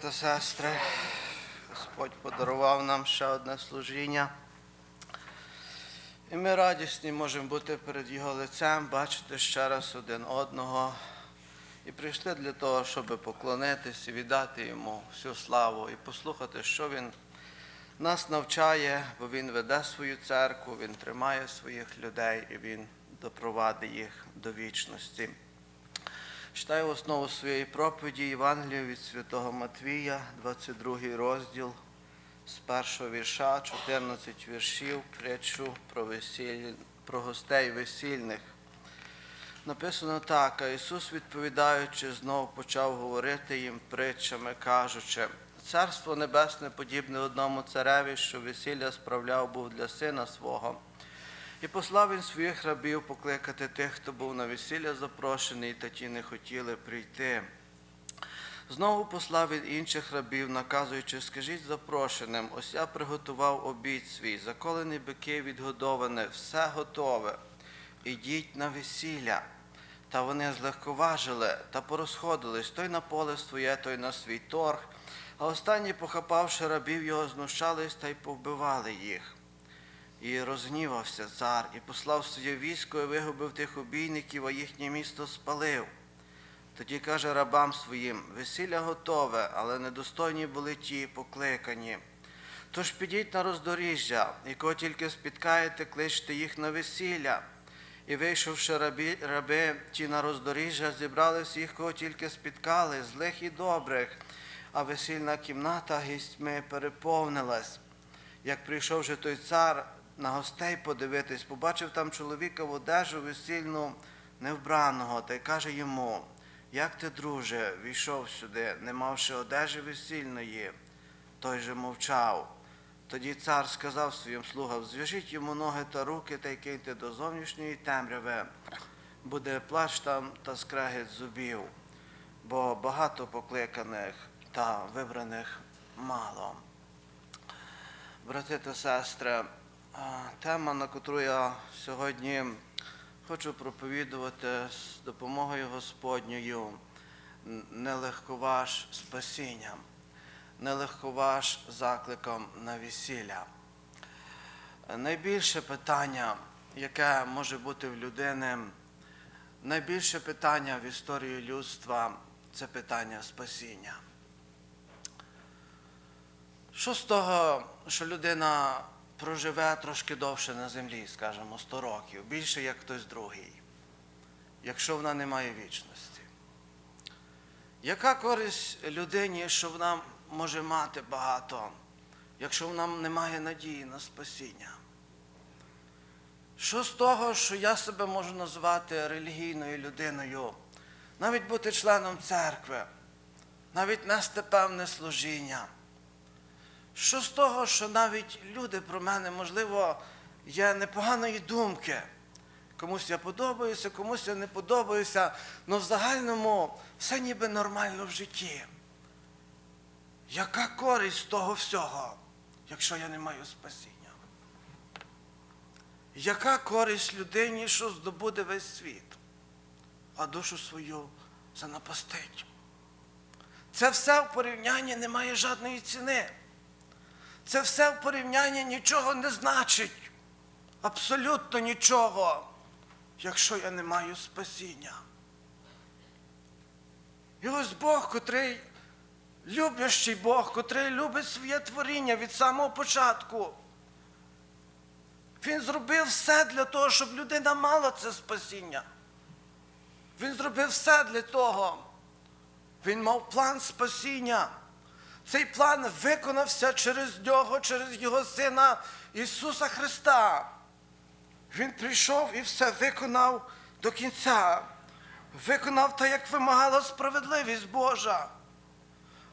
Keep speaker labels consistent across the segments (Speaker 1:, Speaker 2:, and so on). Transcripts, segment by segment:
Speaker 1: та сестри, Господь подарував нам ще одне служіння. І ми радісні можемо бути перед Його лицем, бачити ще раз один одного. І прийшли для того, щоб поклонитись і віддати йому всю славу і послухати, що він нас навчає, бо він веде свою церкву, він тримає своїх людей і він допровадить їх до вічності. Читаю основу своєї проповіді Євангелія від Святого Матвія, 22 розділ, з першого вірша, 14 віршів, притчу про, весіль... про гостей весільних. Написано так, а Ісус, відповідаючи, знов почав говорити їм притчами, кажучи, Царство Небесне подібне одному цареві, що весілля справляв був для сина свого. І послав він своїх рабів покликати тих, хто був на весілля запрошений, та ті не хотіли прийти. Знову послав він інших рабів, наказуючи, скажіть запрошеним, ось я приготував обід свій, заколені бики відгодоване, все готове. Ідіть на весілля. Та вони злегковажили та порозходились той на поле своє, той на свій торг, а останні, похапавши рабів його, знущались та й повбивали їх. І розгнівався цар, і послав своє військо, і вигубив тих обійників, а їхнє місто спалив. Тоді каже рабам своїм: весілля готове, але недостойні були ті покликані. Тож підіть на роздоріжжя, і кого тільки спіткаєте, кличте їх на весілля. І вийшовши раби, раби ті на роздоріжжя, зібрали всіх, кого тільки спіткали, злих і добрих, а весільна кімната гістьми переповнилась. Як прийшов же той цар на гостей подивитись, побачив там чоловіка в одежу весільну невбраного, та й каже йому, як ти, друже, війшов сюди, не мавши одежі весільної, той же мовчав. Тоді цар сказав своїм слугам, зв'яжіть йому ноги та руки та й киньте до зовнішньої темряви, буде плач там та скрегіт зубів, бо багато покликаних та вибраних мало. Брати та сестри, тема, на котру я сьогодні хочу проповідувати з допомогою Господньою, не легковаж спасінням, не легковаж закликом на весілля. Найбільше питання, яке може бути в людини, найбільше питання в історії людства це питання спасіння. Що з того, що людина проживе трошки довше на землі, скажімо, 100 років, більше як хтось другий, якщо вона не має вічності? Яка користь людині, що вона може мати багато, якщо вона не має надії на спасіння? Що з того, що я себе можу назвати релігійною людиною, навіть бути членом церкви, навіть нести певне служіння? Що з того, що навіть люди про мене, можливо, є непоганої думки. Комусь я подобаюся, комусь я не подобаюся, але в загальному все ніби нормально в житті. Яка користь з того всього, якщо я не маю спасіння? Яка користь людині, що здобуде весь світ, а душу свою занапастить? Це все в порівнянні не має жодної ціни. Це все в порівнянні нічого не значить. Абсолютно нічого, якщо я не маю спасіння. І ось Бог, котрий любящий Бог, котрий любить своє творіння від самого початку. Він зробив все для того, щоб людина мала це спасіння. Він зробив все для того. Він мав план спасіння. Цей план виконався через нього, через його Сина Ісуса Христа. Він прийшов і все виконав до кінця. Виконав так, як вимагала справедливість Божа.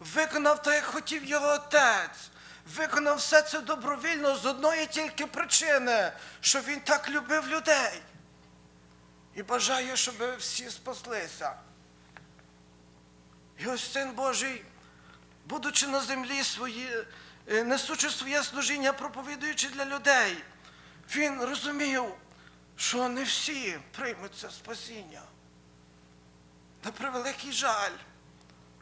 Speaker 1: Виконав так, як хотів його Отець. Виконав все це добровільно з одної тільки причини, що він так любив людей. І бажає, щоб всі спаслися. Ось Син Божий будучи на землі свої, е, несучи своє служіння, проповідуючи для людей, він розумів, що не всі приймуть це спасіння. На превеликий жаль,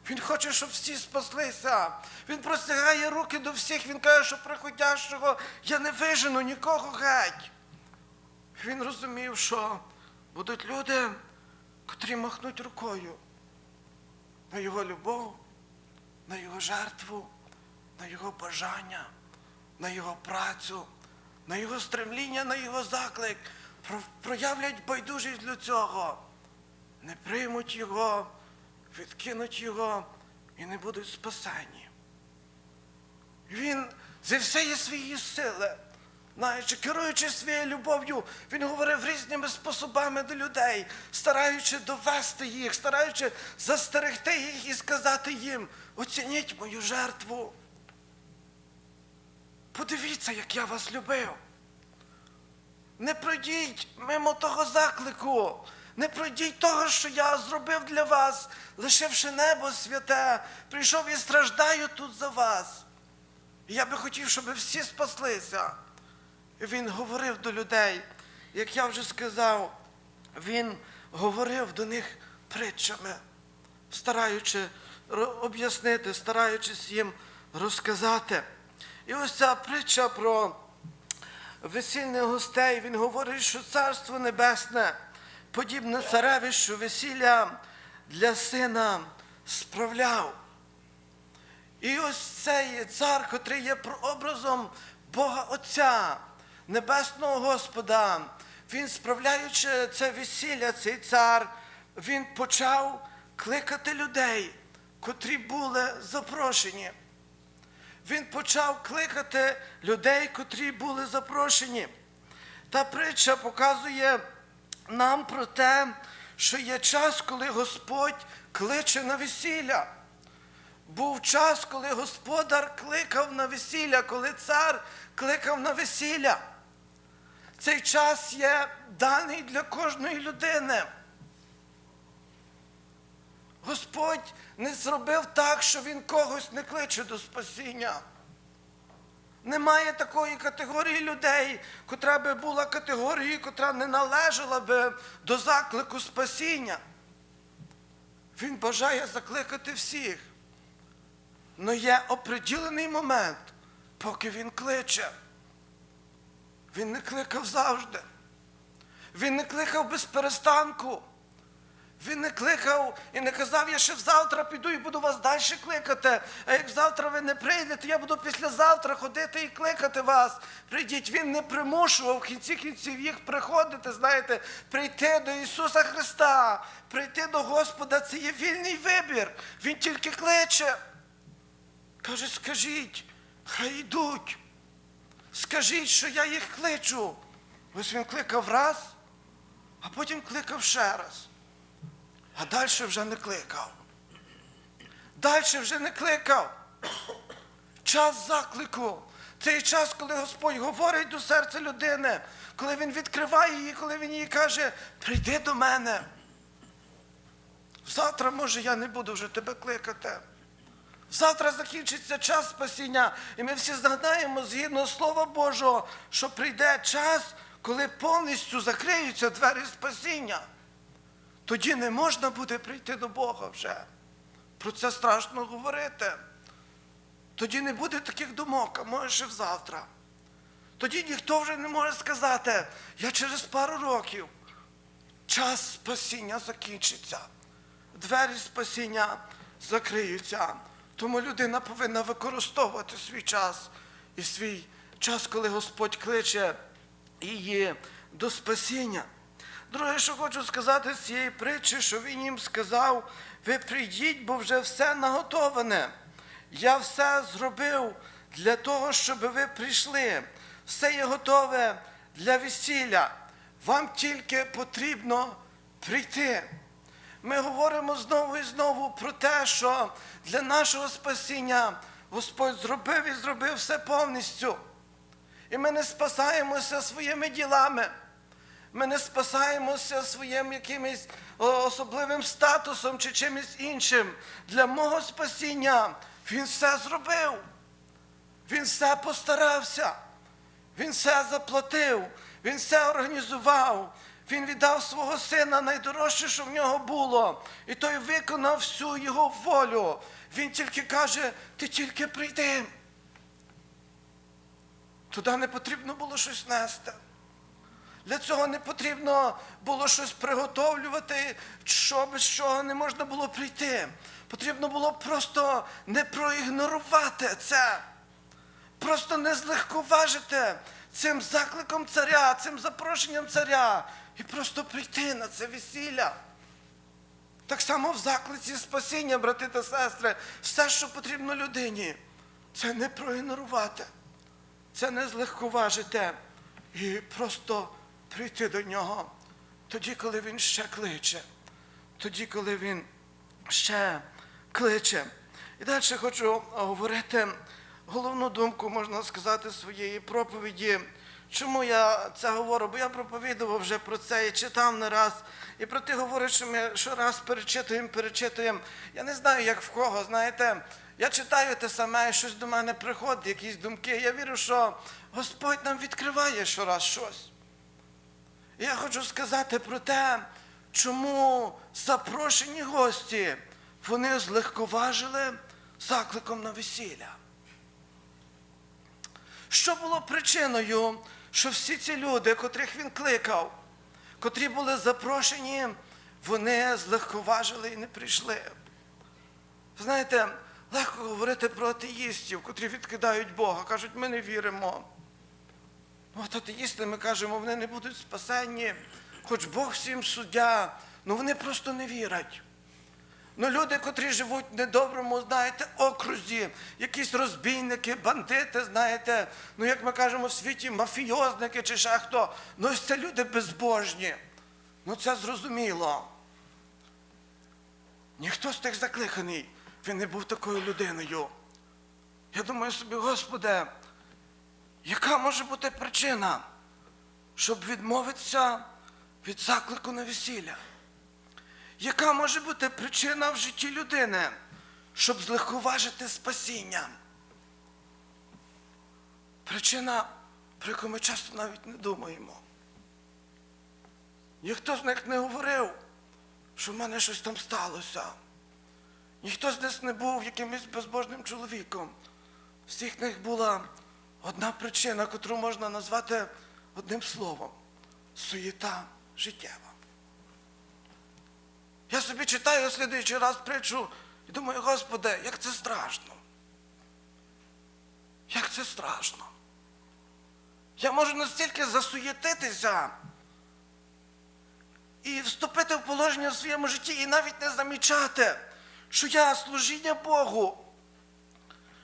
Speaker 1: Він хоче, щоб всі спаслися. Він простягає руки до всіх. Він каже, що приходящого я не вижену нікого геть. Він розумів, що будуть люди, котрі махнуть рукою на його любов, на його жертву, на його бажання, на його працю, на його стремління, на його заклик, проявлять байдужість для цього, не приймуть його, відкинуть його і не будуть спасені. Він зі всієї своєї сили, знаючи, керуючи своєю любов'ю, він говорив різними способами до людей, стараючи довести їх, стараючи застерегти їх і сказати їм: оцініть мою жертву. Подивіться, як я вас любив. Не пройдіть мимо того заклику. Не пройдіть того, що я зробив для вас, лишивши небо святе, прийшов і страждаю тут за вас. І я би хотів, щоб всі спаслися. Він говорив до людей, як я вже сказав, він говорив до них притчами, стараючи об'яснити, стараючись їм розказати. І ось ця притча про весільних гостей, він говорить, що царство небесне подібне цареві, що весілля для сина справляв. І ось цей цар, котрий є прообразом Бога Отця, Небесного Господа, він, справляючи це весілля, цей цар, він почав кликати людей, котрі були запрошені. Він почав кликати людей, котрі були запрошені. Та притча показує нам про те, що є час, коли Господь кличе на весілля. Був час, коли господар кликав на весілля, коли цар кликав на весілля. Цей час є даний для кожної людини. Господь не зробив так, що Він когось не кличе до спасіння. Немає такої категорії людей, котра би була категорією, котра не належала би до заклику спасіння. Він бажає закликати всіх. Но є оприділений момент, поки він кличе. Він не кликав завжди. Він не кликав без перестанку. Він не кликав і не казав, я ще завтра піду і буду вас далі кликати. А як завтра ви не прийдете, я буду післязавтра ходити і кликати вас. Прийдіть, він не примушував в кінці кінців їх приходити, знаєте, прийти до Ісуса Христа, прийти до Господа це є вільний вибір. Він тільки кличе. Каже, скажіть, хай йдуть. Скажіть, що я їх кличу. Ось він кликав раз, а потім кликав ще раз. А далі вже не кликав. Далі вже не кликав. Час заклику. Цей час, коли Господь говорить до серця людини, коли Він відкриває її, коли Він їй каже, прийди до мене. Завтра, може, я не буду вже тебе кликати. Завтра закінчиться час спасіння, і ми всі згадаємо згідно Слова Божого, що прийде час, коли повністю закриються двері спасіння. Тоді не можна буде прийти до Бога вже. Про це страшно говорити. Тоді не буде таких думок, а може ще завтра. Тоді ніхто вже не може сказати, я через пару років час спасіння закінчиться. Двері спасіння закриються. Тому людина повинна використовувати свій час і свій час, коли Господь кличе її до спасіння. Друге, що хочу сказати з цієї притчі, що він їм сказав: ви прийдіть, бо вже все наготоване. Я все зробив для того, щоб ви прийшли. Все є готове для весілля. Вам тільки потрібно прийти. Ми говоримо знову і знову про те, що для нашого спасіння Господь зробив і зробив все повністю. І ми не спасаємося своїми ділами. Ми не спасаємося своїм якимось особливим статусом чи чимось іншим. Для мого спасіння Він все зробив. Він все постарався. Він все заплатив, він все організував, Він віддав свого сина найдорожче, що в нього було, і той виконав всю його волю. Він тільки каже: ти тільки прийди. Туди не потрібно було щось нести. Для цього не потрібно було щось приготовлювати, що без чого не можна було прийти. Потрібно було просто не проігнорувати це, просто не злегковажити цим закликом царя, цим запрошенням царя і просто прийти на це весілля. Так само в заклиці спасіння, брати та сестри, все, що потрібно людині, це не проігнорувати, це не злегковажити і просто прийти до нього тоді, коли він ще кличе, тоді, коли він ще кличе. І далі хочу говорити головну думку, можна сказати, своєї проповіді. Чому я це говорю? Бо я проповідував вже про це і читав не раз. І про те говорю, що ми щораз перечитуємо, перечитуємо. Я не знаю, як в кого, знаєте. Я читаю те саме, і щось до мене приходить, якісь думки. Я вірю, що Господь нам відкриває щораз щось. І я хочу сказати про те, чому запрошені гості вони злегковажили закликом на весілля. Що було причиною, що всі ці люди, котрих він кликав, котрі були запрошені, вони злегковажили і не прийшли. Знаєте, легко говорити про атеїстів, котрі відкидають Бога, кажуть, ми не віримо. Ну, от атеїсти, ми кажемо, вони не будуть спасенні, хоч Бог всім суддя, ну вони просто не вірять. Ну, люди, котрі живуть в недоброму, знаєте, окрузі, якісь розбійники, бандити, знаєте, ну як ми кажемо в світі, мафіозники чи ще хто. Ну ось це люди безбожні. Ну це зрозуміло. Ніхто з тих закликаний, він не був такою людиною. Я думаю собі, Господи, яка може бути причина, щоб відмовитися від заклику на весілля? Яка може бути причина в житті людини, щоб злегковажити спасіння? Причина, про яку ми часто навіть не думаємо. Ніхто з них не говорив, що в мене щось там сталося. Ніхто з них не був якимось безбожним чоловіком. Всіх них була одна причина, яку можна назвати одним словом суєта життєва. Я собі читаю слідуючий раз притчу і думаю, Господи, як це страшно. Як це страшно. Я можу настільки засуєтитися і вступити в положення в своєму житті і навіть не замічати, що я служіння Богу,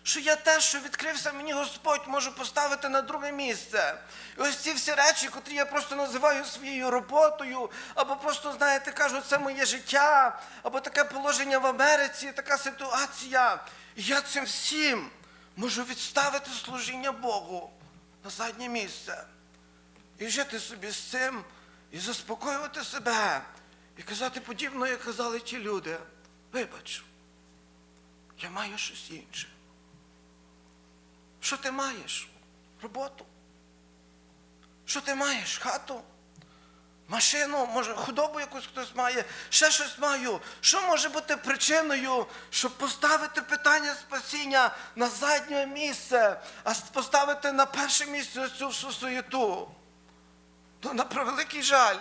Speaker 1: що я те, що відкрився мені Господь, можу поставити на друге місце. І ось ці всі речі, котрі я просто називаю своєю роботою, або просто, знаєте, кажу, це моє життя, або таке положення в Америці, така ситуація. І я цим всім можу відставити служіння Богу на заднє місце. І жити собі з цим, і заспокоювати себе, і казати подібно, як казали ті люди. Вибач, я маю щось інше. Що ти маєш? Роботу. Що ти маєш? Хату? Машину, може, худобу якусь хтось має, ще щось маю. Що може бути причиною, щоб поставити питання спасіння на заднє місце, а поставити на перше місце цю всю суєту? Ну, на превеликий жаль,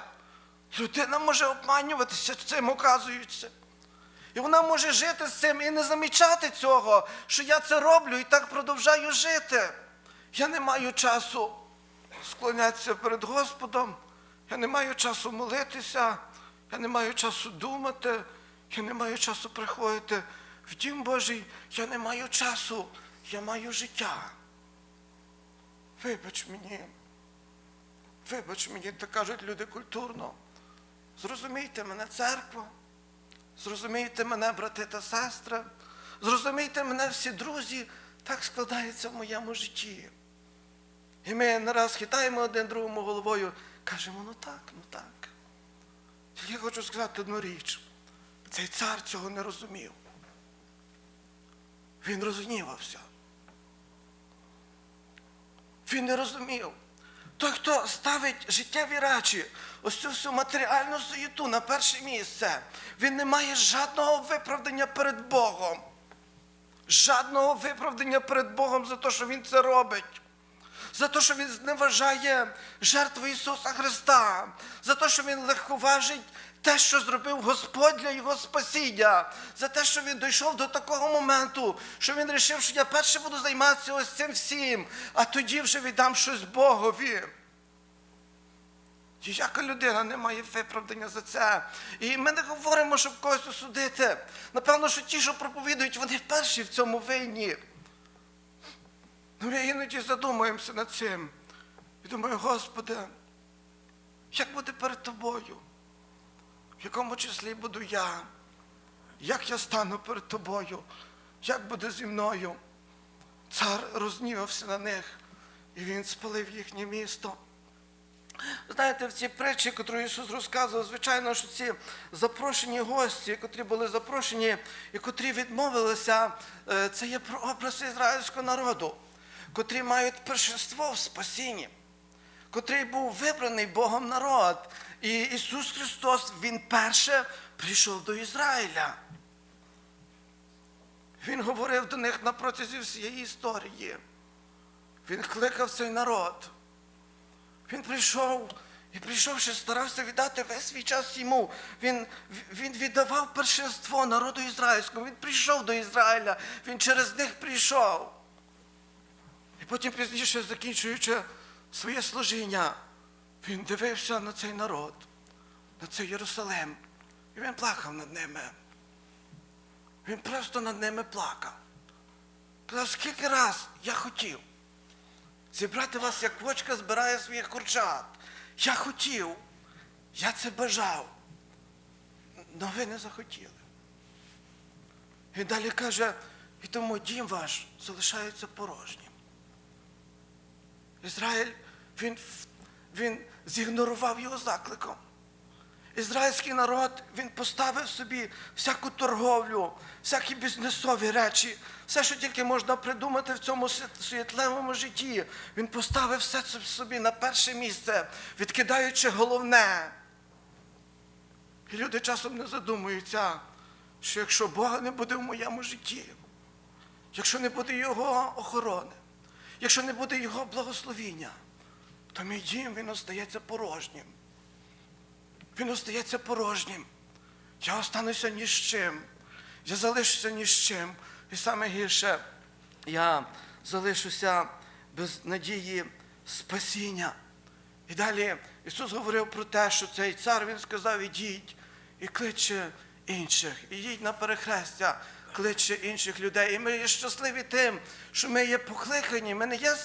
Speaker 1: людина може обманюватися цим, оказується. І вона може жити з цим і не замічати цього, що я це роблю і так продовжаю жити. Я не маю часу склонятися перед Господом, я не маю часу молитися, я не маю часу думати, я не маю часу приходити в дім Божий, я не маю часу, я маю життя. Вибач мені, вибач мені, так кажуть люди культурно. Зрозумійте мене, церква. Зрозумійте мене, брати та сестри, зрозумійте мене всі друзі, так складається в моєму житті. І ми не раз хитаємо один другому головою, кажемо, ну так, ну так. Тільки я хочу сказати одну річ. Цей цар цього не розумів. Він розгнівався. Він не розумів. Той, хто ставить життєві речі, ось цю всю матеріальну суєту на перше місце, він не має жодного виправдання перед Богом. Жадного виправдання перед Богом за те, що він це робить. За те, що він зневажає жертву Ісуса Христа, за те, що Він легковажить те, що зробив Господь для Його спасіння, за те, що він дійшов до такого моменту, що він вирішив, що я перше буду займатися ось цим всім, а тоді вже віддам щось Богові. Ніяка людина не має виправдання за це. І ми не говоримо, щоб когось осудити. Напевно, що ті, що проповідують, вони перші в цьому винні. Ну, ми іноді задумуємося над цим. І думаю, Господи, як буде перед тобою? В якому числі буду я? Як я стану перед тобою? Як буде зі мною? Цар рознівався на них, і він спалив їхнє місто. Знаєте, в цій притчі, яку Ісус розказував, звичайно, що ці запрошені гості, котрі були запрошені і котрі відмовилися, е, це є прообраз ізраїльського народу, котрі мають першинство в спасінні, котрий був вибраний Богом народ. І Ісус Христос, Він перше прийшов до Ізраїля. Він говорив до них на протязі всієї історії. Він кликав цей народ. Він прийшов і прийшовши, старався віддати весь свій час йому. Він, він віддавав першинство народу ізраїльському. Він прийшов до Ізраїля, він через них прийшов. І потім пізніше, закінчуючи своє служіння, він дивився на цей народ, на цей Єрусалим. І він плакав над ними. Він просто над ними плакав. Казав, скільки раз я хотів зібрати вас, як квочка збирає своїх курчат. Я хотів, я це бажав, але ви не захотіли. І далі каже, і тому дім ваш залишається порожнім. Ізраїль, він, він зігнорував його закликом. Ізраїльський народ він поставив собі всяку торговлю, всякі бізнесові речі, все, що тільки можна придумати в цьому світлевому житті. Він поставив все це собі на перше місце, відкидаючи головне. І люди часом не задумуються, що якщо Бога не буде в моєму житті, якщо не буде Його охорони, якщо не буде Його благословіння, то мій дім він остається порожнім він остається порожнім. Я остануся ні з чим. Я залишуся ні з чим. І саме гірше, я залишуся без надії спасіння. І далі Ісус говорив про те, що цей цар Він сказав, ідіть і кличе інших, ідіть на перехрестя, кличе інших людей. І ми є щасливі тим, що ми є покликані, ми не є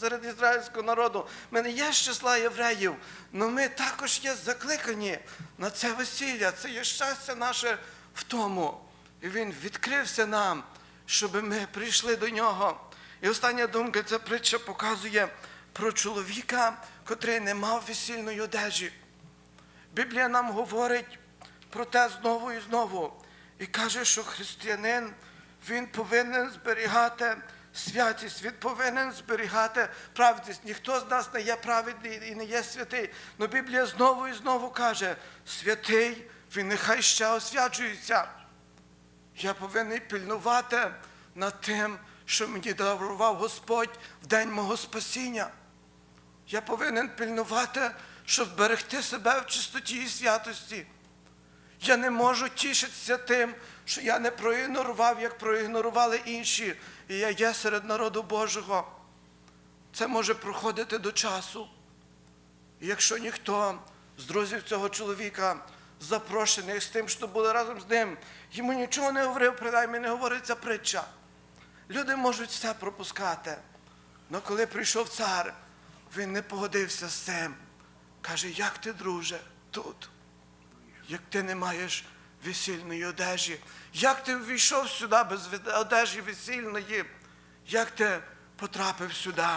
Speaker 1: серед ізраїльського народу, ми не є з числа євреїв, але ми також є закликані на це весілля. Це є щастя наше в тому. І Він відкрився нам, щоб ми прийшли до нього. І остання думка, ця притча показує про чоловіка, котрий не мав весільної одежі. Біблія нам говорить про те знову і знову. І каже, що християнин він повинен зберігати святість, він повинен зберігати правдість. Ніхто з нас не є праведний і не є святий. Но Біблія знову і знову каже, святий, він нехай ще освячується. Я повинен пильнувати над тим, що мені дарував Господь в день мого спасіння. Я повинен пильнувати, щоб берегти себе в чистоті і святості. Я не можу тішитися тим, що я не проігнорував, як проігнорували інші, і я є серед народу Божого. Це може проходити до часу. І якщо ніхто з друзів цього чоловіка запрошений з тим, що були разом з ним, йому нічого не говорив, принаймні не говориться притча. Люди можуть все пропускати. Але коли прийшов цар, він не погодився з цим. Каже, як ти, друже, тут? Як ти не маєш весільної одежі, як ти ввійшов сюди без одежі весільної, як ти потрапив сюди?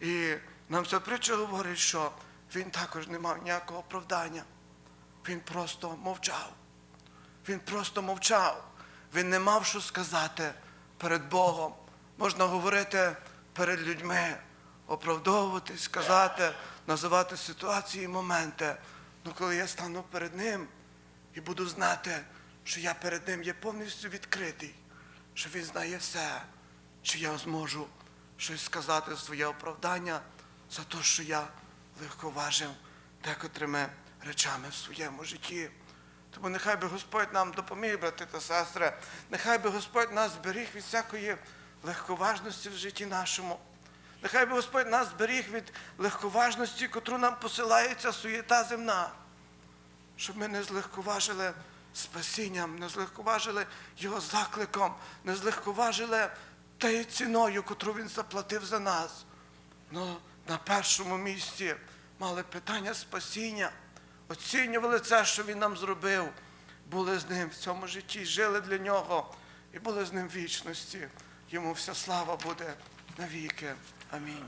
Speaker 1: І нам ця притча говорить, що він також не мав ніякого оправдання. Він просто мовчав. Він просто мовчав. Він не мав що сказати перед Богом. Можна говорити перед людьми оправдовуватись, сказати, називати ситуації і моменти. Ну коли я стану перед ним і буду знати, що я перед ним є повністю відкритий, що він знає все, чи я зможу щось сказати своє оправдання за те, що я легковажив декотрими речами в своєму житті. Тому нехай би Господь нам допоміг, брати та сестри, нехай би Господь нас зберіг від всякої легковажності в житті нашому. Нехай би Господь нас зберіг від легковажності, котру нам посилає ця суєта земна щоб ми не злегковажили спасінням, не злегковажили Його закликом, не злегковажили тією ціною, котру Він заплатив за нас. Ну, на першому місці мали питання спасіння, оцінювали це, що Він нам зробив, були з ним в цьому житті, жили для нього і були з ним в вічності. Йому вся слава буде навіки. Amém.